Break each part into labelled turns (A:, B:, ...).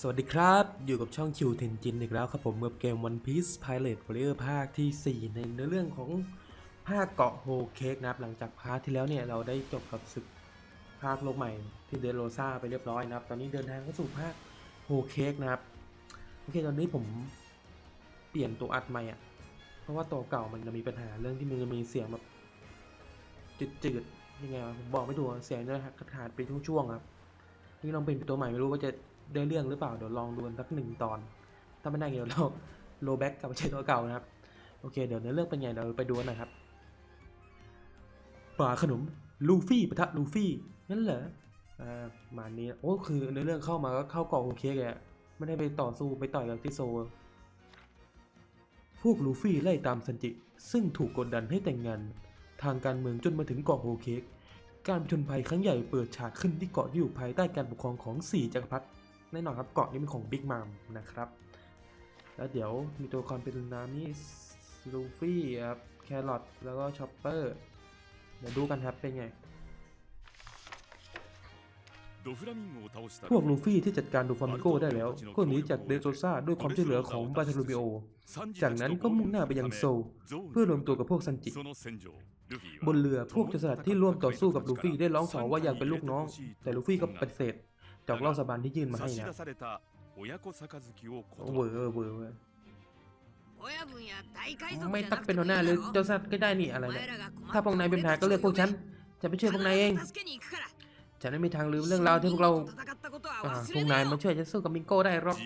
A: สวัสดีครับ อยู่กับช่องคิวเทนจินอีกแล้วครับผมกับเกม One Piece Pirate Warrior ภาคที่ 4 ในเนื้อเรื่องของภาคเกาะโฮเค้กนะครับ หลังจากพาร์ทที่แล้วเนี่ย เราได้จบกับศึกภาคโลกใหม่ที่เดโรซาไปเรียบร้อยนะครับ ตอนนี้เดินทางเข้าสู่ภาคโฮเค้กนะครับ โอเค ตอนนี้ผมเปลี่ยนตัวอัดใหม่อะ เพราะว่าตัวเก่ามันจะมีปัญหาเรื่องที่มันจะมีเสียงแบบจืดๆยังไงวะผมบอกไม่ถูกเสียงจะขาดไปช่วงๆครับนี่ลองเป็นตัวใหม่ไม่รู้ว่าจะ ได้เรื่องหรือเปล่าเดี๋ยวลองดูกันสักหนึ่งตอน ถ้าไม่ได้เดี๋ยวเราโลแบ็กกลับมาใช้ตัวเก่านะครับ โอเค เดี๋ยวเนื้อเรื่องเป็นไงเดี๋ยวไปดูกันหน่อยครับป่าขนมลูฟี่ปะทะลูฟี่นั่นเหรออ่ามานี้โอ้คือในอเรื่องเข้ามาก็เข้ากล่องโอเคแกไม่ได้ไปต่อสู้ไปต่อยกับที่โซ พวกลูฟี่ไล่ตามซันจิ ซึ่งถูกกดดันให้แต่งงาน ทางการเมืองจนมาถึงเกาะโฮเคกการผจญภัยครั้งใหญ่เปิดฉากขึ้นที่เกาะที่อยู่ภายใต้การปกครองของ 4จักรพรรดิ แน่นอนครับเกาะนี้เป็นของบิ๊กมัมนะครับ แล้วเดี๋ยวมีตัวละครเป็นนามิลูฟี่ครับแครอทแล้วก็ชอปเปอร์เดี๋ยวดูกันครับเป็นไงพวกลูฟี่ที่จัดการดูฟามิโก้ได้แล้วก็หนีจากเดโซซ่าด้วยความช่วยเหลือของบาทารูบิโอ จากนั้นก็มุ่งหน้าไปยังโซลเพื่อรวมตัวกับพวกซันจิ บนเรือพวกโจรสลัดที่ร่วมต่อสู้กับลูฟี่ได้ร้องขอว่าอยากเป็นลูกน้อง แต่ลูฟี่ก็ปฏิเสธ จากเหล่าสาบานที่ยื่นมาให้นะเวอร์เวอร์เวอร์เวอร์ไม่ต้องเป็นหัวหน้าเลยโจรสลัดก็ได้นี่อะไรเนี่ยถ้าพวกนายเป็นปัญหาก็เลือกพวกฉัน จะไปช่วยพวกนายเอง ฉันไม่มีทางลืมเรื่องราวที่พวกเราอ่าพวกนายมาช่วยฉันสู้กับมิงโก้ได้หรอก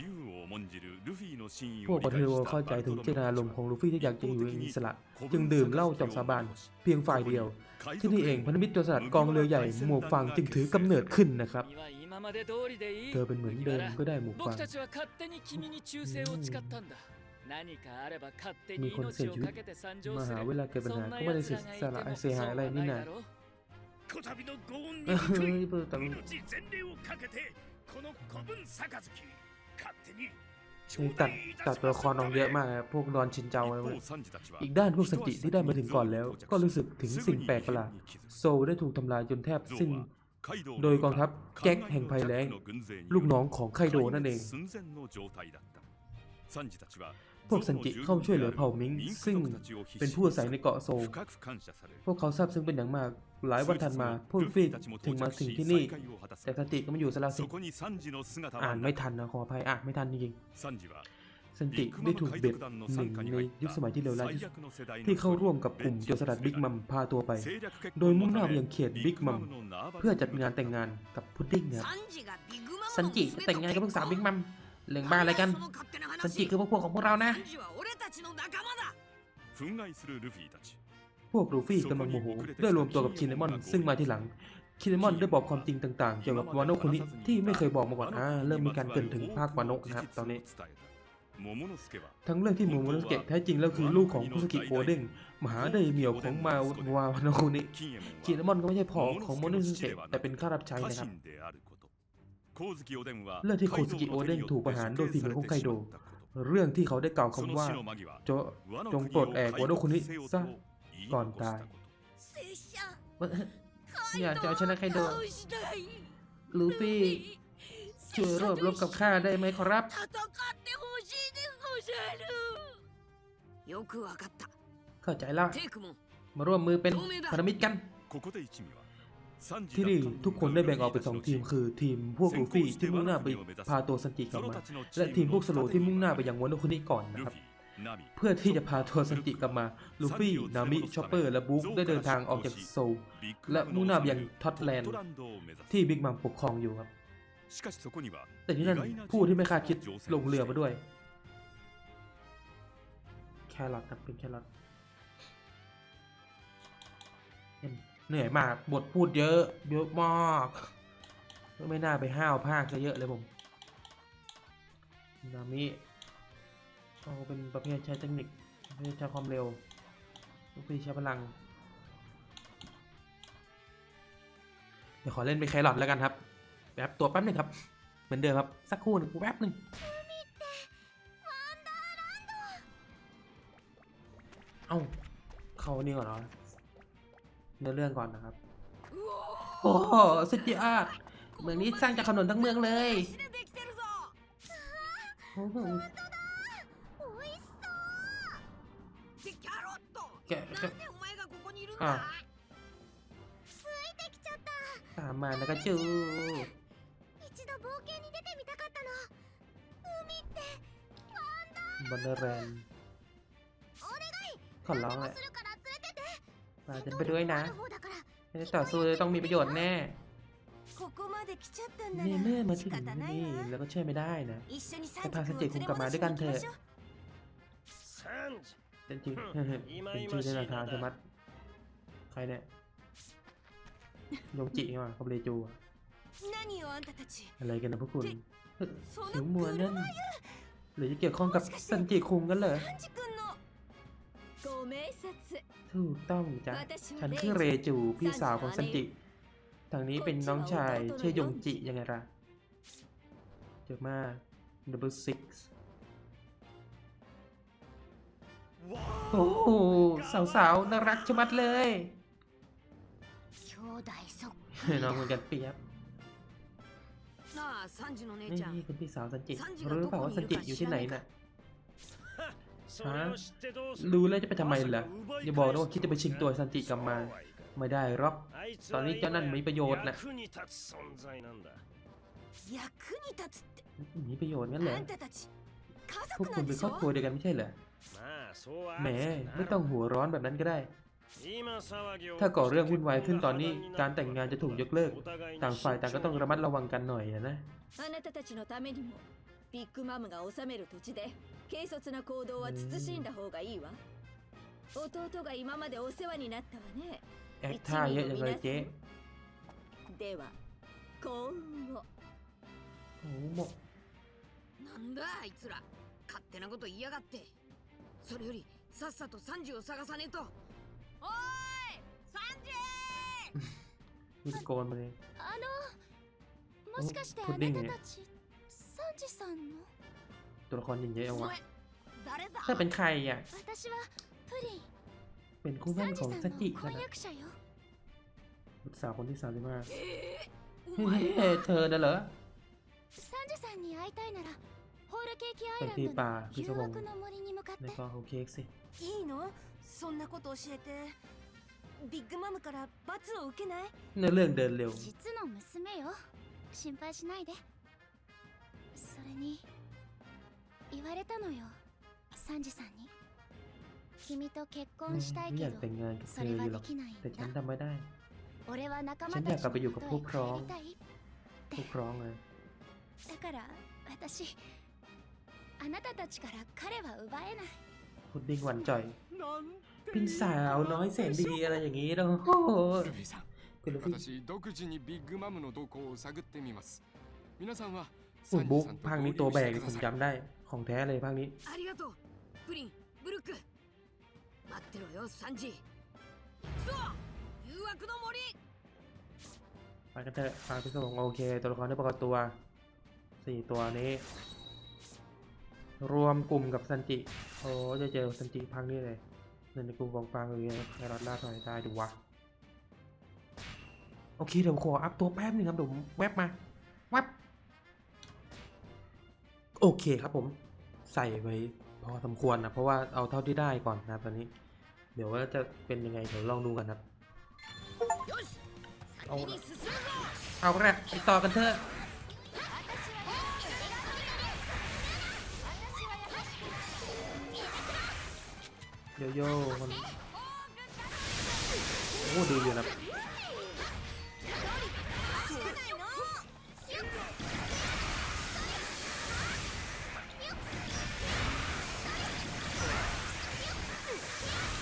A: พวกปเทโรเข้าใจถึงเจตนาลมของลูฟี่ที่อยากจะอยู่ในอิสระ จึงดื่มเหล้าจอมซาบานเพียงฝ่ายเดียว ที่นี่เองพันธมิตรตัวสลัดกองเรือใหญ่หมวกฟางจึงถือกำเนิดขึ้นนะครับ เธอเป็นเหมือนเดิมก็ได้หมวกฟางมีคนเสียชีวิตมาหาเวลาเกิดปัญหาก็ไม่ได้เสียสละเสียหายอะไรนี่นะเฮ้ยเปิดตัง
B: ค์ ชิ
A: งตัดตัดตัวละครออกเยอะมากครับพวกดอนชินเจ้าอะไรพวกนี้อีกด้า
B: น
A: พวกสันจิที่ได้มาถึงก่อ
B: น
A: แล้
B: ว
A: ก็รู้สึกถึงสิ่งแปลกป
B: ระ
A: หลาดโซลได้ถูกทำลายจนแทบสิ้น โดยกองทัพแจ็คแห่งภัยแล้งลูกน้องของไคโดนั่นเอง พวกซันจิเข้าช่วยเหลือเผ่ามิงซึ่งเป็นผู้อาศัยในเกาะโซลพวกเขาซาบซึ้งเป็นอย่างมาก หลายวันถัดมาพวกลูฟี่ถึงมาถึงที่นี่ แต่ซันจิก็ไม่อยู่ซะแล้วสิอ่านไม่ทันนะขออภัยอ่านไม่ทันจริงๆซันจิได้ถูกเบ็ดหนึ่งในยุคสมัยที่เลวร้ายที่สุดที่เข้าร่วมกับกลุ่มโจรสลัดบิ๊กมัมพาตัวไป โดยมุ่งหน้าไปยังเขตบิ๊กมัมเพื่อจัดงานแต่งงานกับพุดดิ้งนะครับ
C: ซันจิแต่งงานกับลูกสาวบิ๊กมัม เรื่องบ้าอะไรกันซันจิคือพวกพวกของพวกเรานะ
A: พวกลูฟี่กำลังโมโหได้รวมตัวกับคินเนมอน ซึ่งมาทีหลังคินเนมอนได้บอกความจริงต่างๆ เกี่ยวกับวานโนะคนนี้ที่ไม่เคยบอกมาก่อนอ่าเริ่มมีการเกรินถึงภาควานโนะนะครับตอนนี้ทั้งเรื่องที่โมโมโนสเกะแท้จริงแล้วคือลูกของคุสกิโอเด้งมหาไดเหมียวของมาวาวานโนะคนนี้คินเนมอนก็ไม่ใช่พ่อของโมโนสเกะแต่เป็นข้ารับใช้นะครับ เรื่องที่โคซุกิโอเด้งถูกประหารโดยฝีมือของไคโด เรื่องที่เขาได้กล่าวคำว่าจจงปลดแอกวาโดคุนิซะก่อนตาย
C: อยากจะาชนะไคโดลูฟี่ช่วยรวบรวมกับข้าได้ไหมครับ
A: เข้าใจแล้วมาร่วมมือเป็นพันธมิตรกัน ที่นี่ทุกค
B: น
A: ได้แบ่งอ
B: อก
A: เป็
B: น
A: สอ
B: ง
A: ทีมคื
B: อ
A: ทีมพวกลูฟี่ที่มุ่งหน้าไปพาตัวซันจิกลับมา และทีมพวกสโล
B: โล
A: ที่มุ่งหน้าไปยั
B: ง
A: ว
B: ว
A: นโน
B: โน
A: คุนิก่อ
B: นนะ
A: ครั
B: บ
A: เพื่อที่จะพาทัวซันจิกลับมา ลูฟี่ นามิ ชอปเปอร์ และบุ๊กได้เดินทางออกจากโซล และมุ่งหน้าไปยังท็อตแลนด์ที่บิ๊กมัมปกครองอยู่ครับ แต่ที่นั่นผู้ที่ไม่คาดคิดลงเรือมาด้วย แครอทครับเป็นแครอท เหนื่อยมากบทพูดเยอะเยอะมากไม่น่าไปห้าวภาคซะเยอะเลยผมนามิเอาเป็นประเภทใช้เทคนิคประเภทใช้ความเร็วลูฟี่ใช้พลัง เดี๋ยวขอเล่นเป็นแครอทแล้วกันครับแป๊บตัวแป๊บหนึงครับ เหมือนเดิมครับ สักครู่นึงแป๊บหนึงเอ้า เขานี่ก่อนเหรอ เนื้อเรื่องก่อนนะครับ โอ้สุดยอดเมืองนี้สร้างจากถนนทั้งเมืองเลยแก
D: อะ
A: ตามมาแล้วก็จูบันเดอร์แรนขอร้อง
D: เลย เรา
A: จะไปด้วยนะเาจะต่อสู้เลต้องมีประโยชน์แน่
D: ใน
A: เมื่อมาถึงนี่แล้วก็ช่วยไม่ได้นะจะพาสันจิคุ
D: ณ
A: กลับมาด้วยกันเถอะ
B: จริง
A: เป็นชื่อในราคาจะมัดใครเนี่ยโยจิมาคอบเลจูอะไรกันนะพวกคุณถึ
D: ง
A: มัวนั่นหรือจะเกี่ยวข้องกับสันจิคุงกันเหรอ ถูกต้องจ้ะฉันคือเรจูพี่สาวของซันจิทางนี้เป็นน้องชายเชื่ยงจิยังไงล่ะเจอะมาก double six โอ้โหสาวๆน่ารักชะมัดเลยน้องเหมือนกันเปียบนี่คุณพี่สาวสันจิหรือเปล่าว่าสันจิอยู่ที่ไหนน่ะ
B: ฮะ
A: รู้แล้วจะไปทำไมล่ะอย่าบอกนะว่าคิดจะไปชิงตัวซันจิกลับมา ไม่ได้หรอกตอนนี้เจ้านั่นมีประโยชน์นะมีประโยชน์งั้นเหรอพวกคุณเป็นครอบครัวเดียวกันไม่ใช่เหรอแหมไม่ต้องหัวร้อนแบบนั้นก็ได้ ถ้าก่อเรื่องวุ่นวายขึ้นตอนนี้การแต่งงานจะถูกยกเลิก ต่างฝ่ายต่างก็ต้องระมัดระวังกันหน่อยนะ
D: 軽率な行動は慎んだ方がいいわ。弟が今までお世話になったわね。
A: えたあやられて。
D: では幸運を
C: なんだあいつら。勝手なこと言いやがって。それよりさっさとサンジを探さねえと。おいサンジ
A: 息子はね
D: あの
A: もしかしてあなたた
D: ちサンジさんの？
A: ตัวละครยิงเยอะจัง
C: お
A: วะ
C: 前誰だ
A: เธอเป็นใครอ่ะ
D: 私はプリン
A: เป็นคู่มั่นของซันจินั่นน่ะ
D: 者よ
A: บุตรสาวคนที่สามสิบห้า
C: お前
A: เฮ้ยเธอน่ะเหรอ
D: サンジさんに会いたいならホールケーキアイ
A: เป็น
D: ラン
A: พี่
D: ド
A: ป่า
D: の
A: พี่
D: 誘
A: สวง
D: 惑の森に向かっ
A: ใน
D: て
A: กองของเค้กสิ
D: いいのそんなこと教えてビッグマムから罰を受けない
A: เนื้อเรื่องเดินเร็ว
D: 実の娘よ心配しないでそれに 言われたのよサンジさんに君と結
A: ไม่
D: 婚したい
A: อ
D: け
A: ยาก
D: ど
A: แต่งงานกับเธ
D: そ
A: อ
D: れ
A: อยู่
D: は
A: หร
D: で
A: อก
D: きないん
A: แต่ฉัน
D: だ
A: ทำไม่ได้
D: 俺は仲
A: ฉั
D: 間
A: น
D: た
A: อยาก
D: ち
A: กลับไป
D: の
A: อยู่กับ
D: 元
A: ผู้
D: へ
A: ครอง
D: 帰りたい
A: ผู้ครองเลย
D: だから私あなたたちから彼は奪えない
A: พุดดิ้งหวานจ่อย
B: なんて
A: เป็นสาวน้อยแสนดีอะไรอย่างนี้เนาะโอ้โห
E: ルフィさん
A: คุณลูฟี่
E: 私独自にビッグマムの動向を探ってみます皆さんは
A: โอ้
E: サン
A: บุ๊
E: ジ
A: ก
E: さんと
A: ภาค
E: 合
A: นี้
E: 流
A: ตัวแบ
E: して
A: ก
E: く
A: ผม
E: ださい
A: จำได้ ของแท้เลยภาคนี้
C: ありがとうプリンブルック待ってろよサンジそう誘惑の森
A: ไปกันเถอะพาพี่สมงโอเค ตัวละครได้ปรากฏตัวสี่ตัวนี้ รวมกลุ่มกับซันจิ โอ้จะเจอซันจิพังนี่เลยหนึ่งในกลุ่มของฟังเลยแครอทล่าถอยตายดูวะ โอเค เดี๋ยวขออัพตัวแป๊บหนึงครับเดี๋ยวผมแวบมาแวบโอเคครับผม ใส่ไปพอสมควรนะเพราะว่าเอาเท่าที่ได้ก่อนนะตอนนี้ เดี๋ยวว่าจะเป็นยังไงเดี๋ยวลองดูกันครับ
C: เอา
A: เอาละไปต่อกันเถอะโยโย่มันโอ้ดีอยู่นะ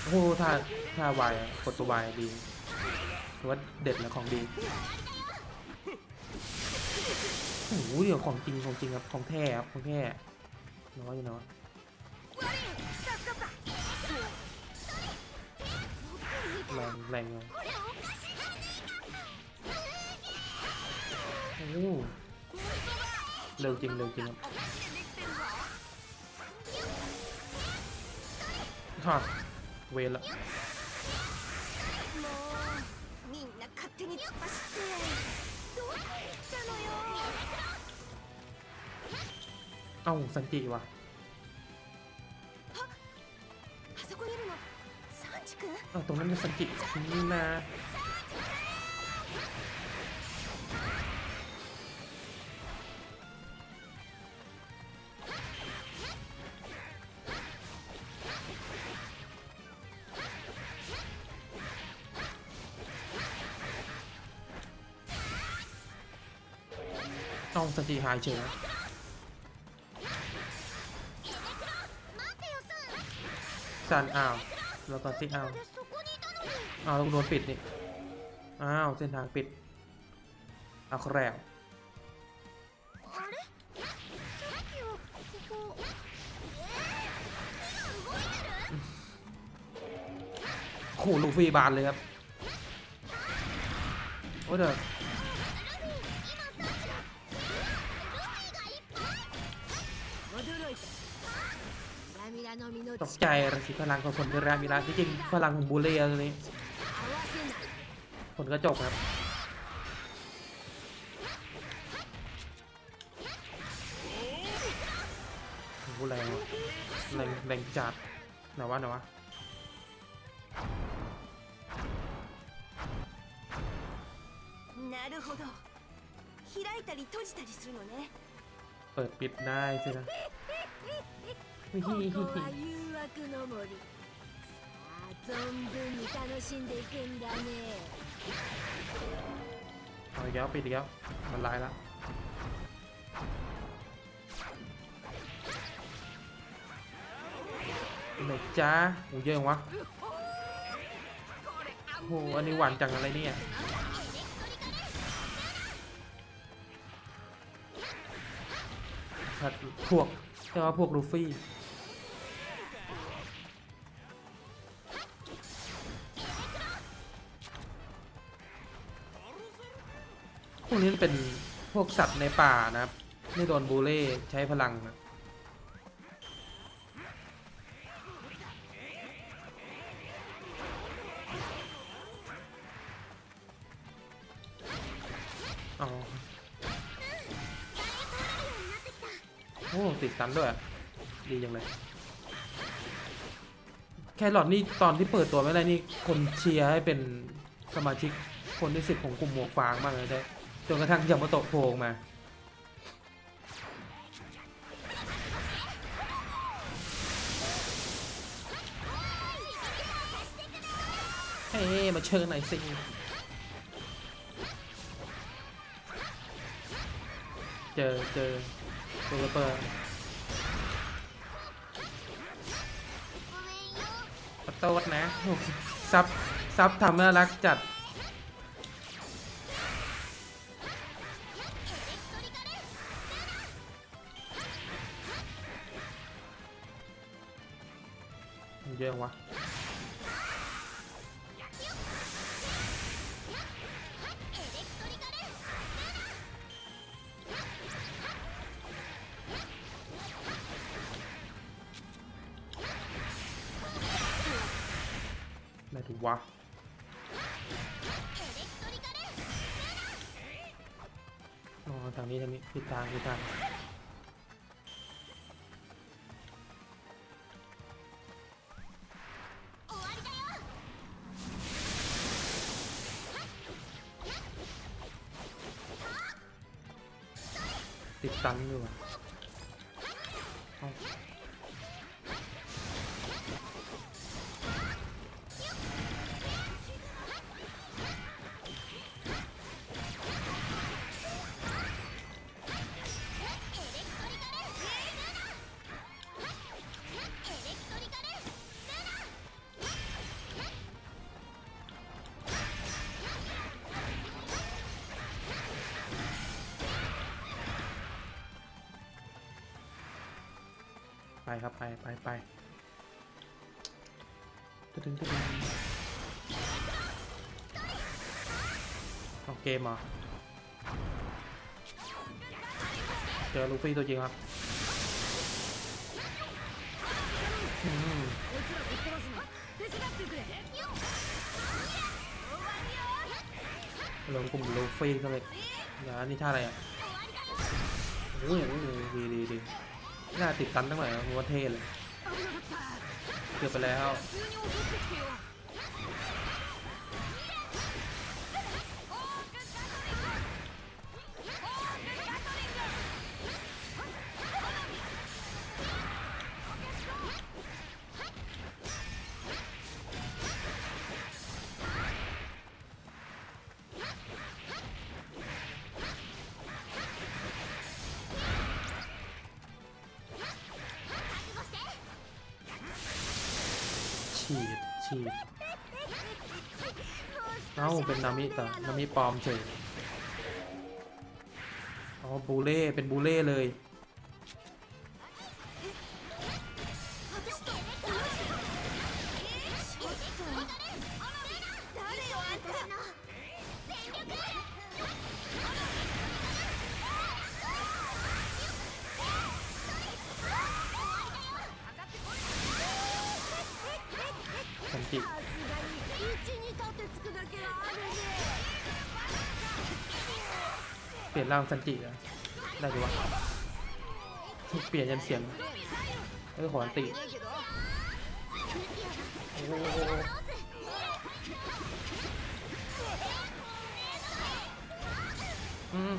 A: โอ้ท่าท่าวายกดตัววายดีถือว่าเด็ดนะของดีโอ้โหเดี๋ยวของจริงของจริงครับของแท้ครับของแท้น้อยอยู่เนาะแรงแรงเลยโอ้เร็วจริงเร็วจริงครับฮะ เวรละเอ้าสันติวะตรงนั้นเป็นสันตินี่นะ สตีไฮเฉยสันอ้าว แล้วก็ซิกอ้าวอ้าวโดนปิดนี่ อ้าว เส้นทางปิดเอาแล้วโหลูฟี่บานเลยครับ โอ้เด้อ ตกใจระสิพลังของคนเทรามิลาที่จริงพลังของบูเล่ตัวนี้
C: 合わせない
A: ผลกระจกครับ โอ้โหแรงว่ะแรงแรงจัดไหนวะไหนวะ
D: なるほど開いたり閉じたりするのね
A: เปิดปิดได้สินะ
C: ここは誘惑の森さあ存分に楽しんでいくんだね
A: เอาอีกแล้วปิดอีกแล้วมันลายแล้วไหนจ้าโอ้เยอะจังวะโอ้โหอันนี้หวานจังอะไรเนี่ยผัดพวกเรียกว่าพวกลูฟี่ วกนี้เป็นพวกสัตว์ในป่านะครับไม่โดนบูเล่ใช้พลังนะอ๋อโอ้ติดตันด้วย ดีจังเลย แครอทนี่ตอนที่เปิดตัวไม่ไรนี่ คนเชียร์ให้เป็นสมาชิกคนที่สิบของกลุ่มหมวกฟางมากเลยได้ จนกระทั่งยามาโตะโผล่มา เฮ้มาเชิญหน่อยสิเจอเจอตัวเปิดขอโทษนะ ซับ ซับทำน่ารักจัด เยอะวะไหนถูกวะอ๋อทางนี้ทางนี้ผิดทางผิดทาง ติดตั ไปครับไปไปไปตึ้งตึ้งเอาเกมเหเจอลูฟี่ตัวจริงครับลงกลุ่มลูฟี่ก็เลยนะนี่ท่าอะไรอะโอ้ยดีดีดี น้าติดตันตั้งหน่อยมัวาเท่เลย เกือบไปแล้ว ชีพเอ้าเป็นนามิต่อนามิปลอมเฉยอ๋อบูเล่เป็นบูเล่เลยางสันตินะได้ดีวะเปลี่ยนยันเสียงเออขอสันติอ้โหอืม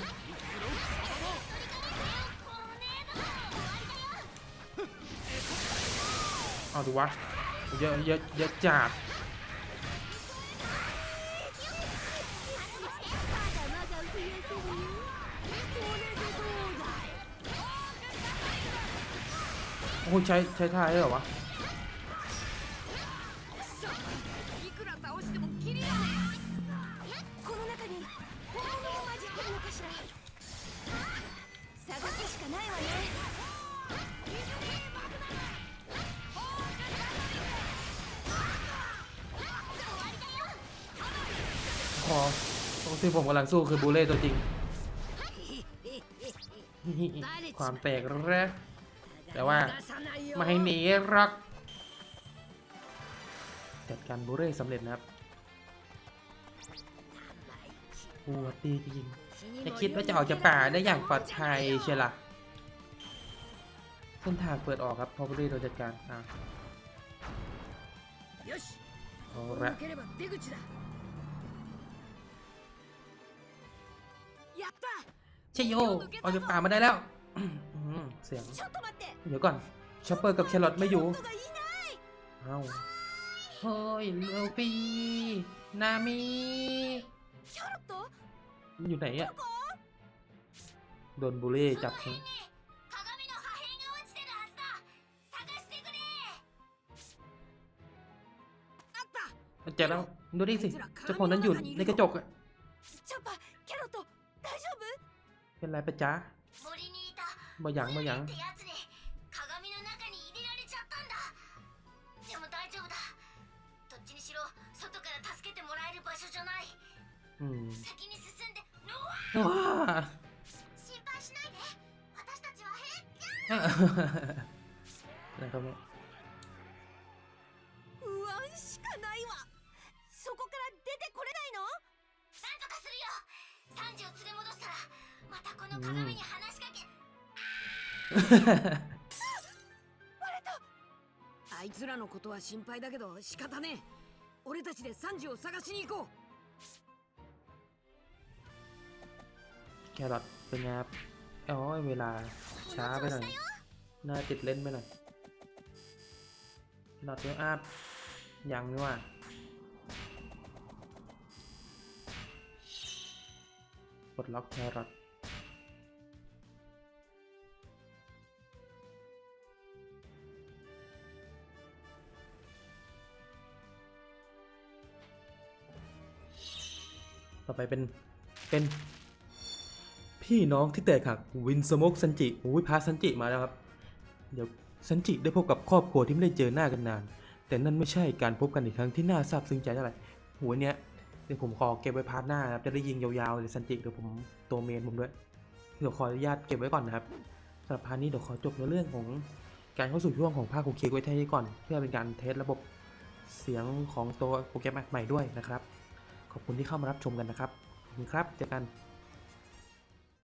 A: เดูวะเยอะเยอะเยอะจัด โอ้ใช้ใช้ท่าได้หรอวะขอที่ผมกำลังสู้คือบูเล่ตัวจริง ความแปลกแรก แต่ว่าไม่หนีรักจัดการบุเร่สำเร็จนะครับปวดตีจริงจะคิดว่าจะออกจากป่าได้อย่างปลอดภัยเชียล่ะเส้นทางเปิดออกครับพอบุเร่เราจัดการอะโอาละ
C: เช
A: โยออกจากป่ามาได้แล้ว เสียง เดี๋ยวก่อนชอปเปอร์กับแครอทไม่อยู่เอาเฮ้ยลูปีนามิอยู่ไหนอะโดนบุเล่จับทิ้เจอแล้วดูดิสิเจ้าของนั้นอยู่ในกระจกอะเป็นไรปะจ๊ะ まあ、やん
D: まあ、やん。鏡の中に入れられちゃったんだ。でも大丈夫だ。どっちにしろ外から助けてもらえる場所じゃない、
A: うん、
D: 先に進んでうわ心配しないで。私たちは平気。仲間
C: あいつらのことは心配だけど仕方ねえ俺たちでサンジを探しに行こう
A: แครอทเป็นไงครับอ๋อเวลาช้าไปหน่อยน่าติดเล่นไปหน่อยแครอทเวลอัพยังนี่ว่าปลดล็อกแครอท ต่อไปเป็นเป็น พี่น้องที่แตกหักวินสโมกซันจิโอ้ยพาซันจิมาแล้วครับ เดี๋ยวซันจิได้พบกับครอบครัวที่ไม่ได้เจอหน้ากันนาน แต่นั่นไม่ใช่การพบกันอีกครั้งที่น่าซาบซึ้งใจเท่าไหร่หัวเนี้ยเดี๋ยวผมขอเก็บไว้พาร์ทหน้าครับจะได้ยิงยาวๆเลยซันจิเดี๋ยวผมตัวเมนผมด้วยเดี๋ยวขออนุญาตเก็บไว้ก่อนนะครับสำหรับพาร์ทนี้เดี๋ยวขอจบในเรื่องของการเข้าสู่ช่วงของภาคโคเคไว้เท่านี้ก่อน เพื่อเป็นการเทสระบบเสียงของตัวโปรแกรมใหม่ด้วยนะครับ ขอบคุณที่เข้ามารับชมกันนะครับขอบคุณครับเจอกัน